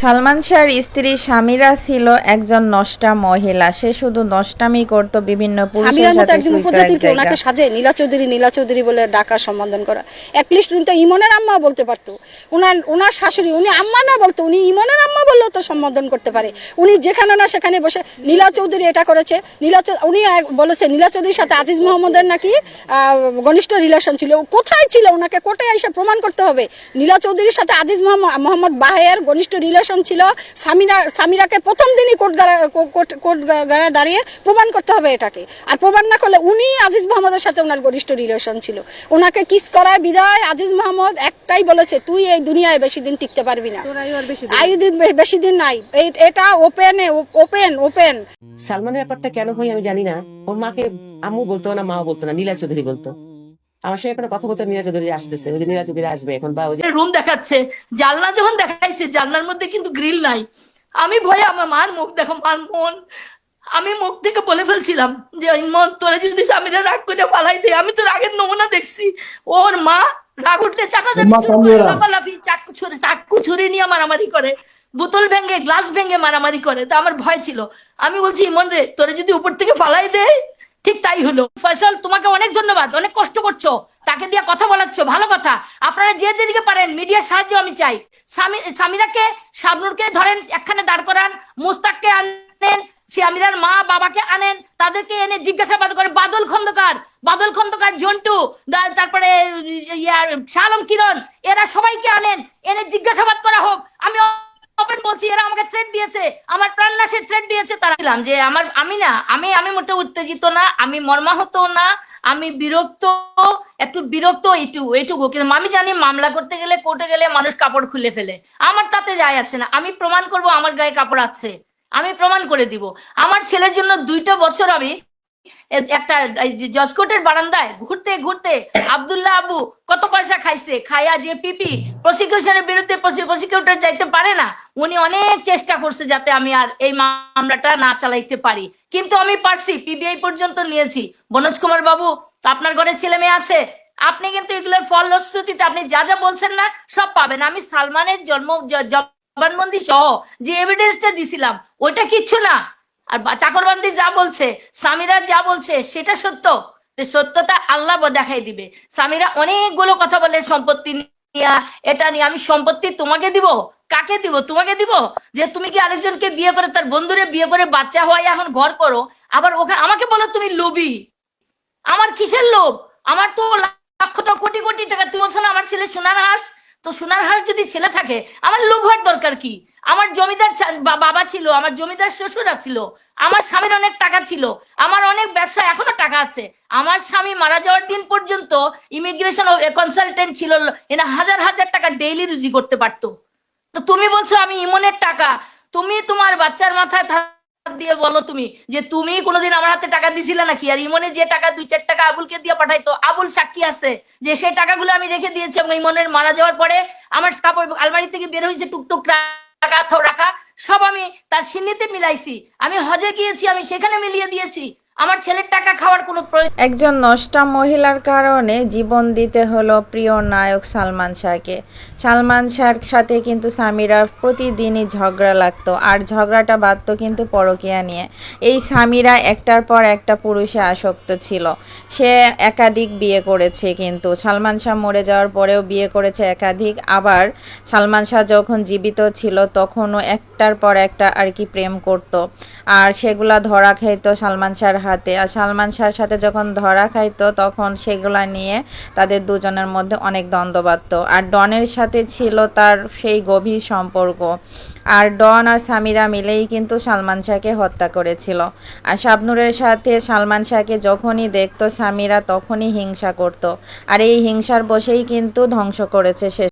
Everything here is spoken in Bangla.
সালমান শাহর স্ত্রী স্বামীরা ছিল একজন নষ্টা মহিলা। সে শুধু নষ্টামি করত বিভিন্ন পুরুষের সাথে একজন উপজাতিকে ওনাকে সাজে নীলা চৌধুরী নীলা চৌধুরী বলে ডাকা সম্বোধন করা। অ্যাটলিস্ট উনি তো ইমনের আম্মা বলতে পারতো। ওনার ওনার শাশুড়ি উনি আম্মা না বলতো উনি ইমনের আম্মা বললেও তো সম্বোধন করতে পারে। উনি যেখানে না সেখানে বসে নীলা চৌধুরী এটা করেছে। নীলা উনি বলেছে নীলা চৌধুরীর সাথে আজিজ মোহাম্মদের নাকি ঘনিষ্ঠ রিলেশন ছিল। কোথায় ছিল? ওনাকে কোর্টে এসে প্রমাণ করতে হবে। নীলা চৌধুরীর সাথে আজিজ মোহাম্মদ মোহাম্মদ বাহের ঘনিষ্ঠ রিলেশন ছিল সামিরা সামিরাকে প্রথম দিনই কোর্ট কোর্ট কোর্ট গাড়ায় দাঁড়িয়ে প্রমাণ করতে হবে এটাকে। আর প্রমাণ না করলে উনি আজিজ মোহাম্মদের সাথে ওনার ঘনিষ্ঠ রিলেশন ছিল। ওনাকে কিস করায় বিদায় আজিজ মোহাম্মদ একটাই বলেছে তুই এই দুনিয়ায় বেশি দিন টিকতে পারবি না। আয়ু দিন। বেশি দিন নাই। এই- এটা ওপেনে ওপেন ওপেন সালমানের ব্যাপারটা কেন হয় আমি জানি না। ওর মাকে আম্মু বলতো না মাও বলতো না নীলা চৌধুরী বলতো। আমার সঙ্গে কোনো কথা বলতো নীলা চৌধুরী আসতেছে ওই যে নীলা চৌধুরী আসবে এখন বা ওই যে রুম দেখাচ্ছে জানলা যখন দেখাইছে জানলার মধ্যে কিন্তু গ্রিল নাই। আমি ভয়ে আমার মার মুখ দেখো মার মন। আমি মুখ থেকে বলে ফেলছিলাম যে মন তোরা যদি স্বামীরা রাগ করে পালাই দে আমি তো রাগের নমুনা দেখছি। ওর মা রাগ উঠলে করে লাফালাফি চাকু ছুরি চাকু ছুরি নিয়ে মারামারি করে। বোতল ভেঙে গ্লাস ভেঙে মারামারি করে। তো আমার ভয় ছিল। আমি বলছি ইমন রে তোরে যদি উপর থেকে ফালাই দেয় ঠিক তাই হলো। ফয়সাল, তোমাকে অনেক ধন্যবাদ, অনেক কষ্ট করছ। তাকে দিয়ে কথা বলাচ্ছ, ভালো কথা। আপনারা যে যেদিকে পারেন, মিডিয়ার সাহায্য আমি চাই। স্বামী, স্বামীরাকে, শাবনুরকে ধরেন, একখানে দাঁড় করান, মুস্তাককে আনেন স্বামীরার মা বাবাকে আনেন, তাদেরকে এনে জিজ্ঞাসাবাদ করে, বাদল খন্দকার বাদল খন্দকার জন্টু তারপরে ইয়ার শালম কিরণ, এরা সবাইকে আনেন, এনে জিজ্ঞাসাবাদ করা হোক। আমি ওপেন বলছি, এরা আমাকে থ্রেট দিয়েছে, আমার প্রাণনাশের থ্রেট দিয়েছে, তারা বললাম যে আমার, আমি না, আমি আমি মোটে উত্তেজিত না, আমি মর্মাহত না, আমি বিরক্ত, একটু বিরক্ত এইটু, এইটুকু, কিন্তু আমি জানি মামলা করতে গেলে কোর্টে গেলে মানুষ কাপড় খুলে ফেলে। আমার তাতে যায় আসে না। আমি প্রমাণ করব আমার গায়ে কাপড় আছে। আমি প্রমাণ করে দিব। আমার ছেলের জন্য দুইটা বছর আমি একটা, এই যে জজ কোর্টের বারান্দায় ঘুরতে ঘুরতে আব্দুল্লাহ আবু কত পয়সা খাইছে? খাইয়া যে পিপি প্রসিকিউশনের বিরুদ্ধে প্রসিকিউটর যাইতে পারে না, উনি অনেক চেষ্টা করছে যাতে আমি আর এই মামলাটা না চালাইতে পারি। কিন্তু আমি পারছি পিবিআই পর্যন্ত নিয়েছি। মনোজ কুমার বাবু, আপনার ঘরে ছেলে মেয়ে আছে, আপনি কিন্তু এগুলোর ফলশ্রুতিতে আপনি যা যা বলছেন না, সব পাবেন। আমি সালমানের জন্ম জবানবন্দি সহ যে এভিডেন্সটা দিছিলাম, ওইটা কিচ্ছু না। আর চাকরবান্দি যা বলছে, স্বামীরা যা বলছে, সেটা সত্য। তো সত্যটা আল্লাহ দেখাই দিবে। স্বামীরা অনেকগুলো কথা বলে, সম্পত্তি নিয়ে, এটা নিয়ে, আমি সম্পত্তি তোমাকে দিব, কাকে দিব? তোমাকে দিব? যে তুমি কি আরেকজনকে বিয়ে করে, তার বন্ধুরে বিয়ে করে বাচ্চা হওয়াই এখন ঘর করো, আবার ওখানে আমাকে বলো তুমি লোভী। আমার কিসের লোভ? আমার তো লক্ষটা কোটি কোটি টাকা। তুমি বলছো না, আমার ছেলে সোনার হাঁস তো সোনার হাঁস যদি ছেলে থাকে, আমার লোভ হওয়ার দরকার কি? আমার জমিদার বাবা ছিল, আমার জমিদার শ্বশুরা ছিল, আমার স্বামীর অনেক টাকা ছিল, আমার অনেক ব্যবসা এখনও টাকা আছে। আমার স্বামী মারা যাওয়ার দিন পর্যন্ত ইমিগ্রেশন কনসালটেন্ট ছিল এরা হাজার হাজার টাকা ডেইলি রুজি করতে পারতো। তো তুমি বলছো আমি ইমনের টাকা, তুমি তোমার বাচ্চার মাথায় দিয়ে বলো তুমি যে তুমি কোনোদিন আমার হাতে টাকা দিছিলে নাকি? আর ইমনে যে টাকা, দুই চার টাকা আবুলকে দিয়ে পাঠাইতো, আবুল সাক্ষী আছে যে সেই টাকাগুলো আমি রেখে দিয়েছি এবং ইমনের মারা যাওয়ার পরে আমার কাপড় আলমারি থেকে বের হয়েছে, টুকটুক টাকা রাখা, সব আমি তার সিন্নিতে মিলাইছি। আমি হজে গিয়েছি, আমি সেখানে মিলিয়ে দিয়েছি। আমার ছেলের টাকা খাওয়ার কোনো প্রয়োজন একজন নষ্টা মহিলার কারণে জীবন দিতে হলো প্রিয় নায়ক সালমান শাহকে। সালমান শাহর সাথে কিন্তু স্বামীরা প্রতিদিনই ঝগড়া লাগতো, আর ঝগড়াটা বাঁধতো কিন্তু পরকিয়া নিয়ে। এই স্বামীরা একটার পর একটা পুরুষে আসক্ত ছিল। সে একাধিক বিয়ে করেছে কিন্তু। সালমান শাহ মরে যাওয়ার পরেও বিয়ে করেছে একাধিক। আবার সালমান শাহ যখন জীবিত ছিল তখনও একটার পর একটা আর কি প্রেম করত। আর সেগুলা ধরা খাইতো সালমান শাহর হাতে। আর সালমান শাহর সাথে যখন ধরা খাইতো, তখন সেগুলা নিয়ে তাদের দুজনের মধ্যে অনেক দ্বন্দ্ব বাঁধত। আর ডনের সাথে ছিল তার সেই গভীর সম্পর্ক। আর ডন আর সামিরা মিলেই কিন্তু সালমান শাহকে হত্যা করেছিল। আর শাবনুরের সাথে সালমান শাহকে যখনই দেখতো সামিরা, তখনই হিংসা করত। আর এই হিংসার বসেই কিন্তু ধ্বংস করেছে সে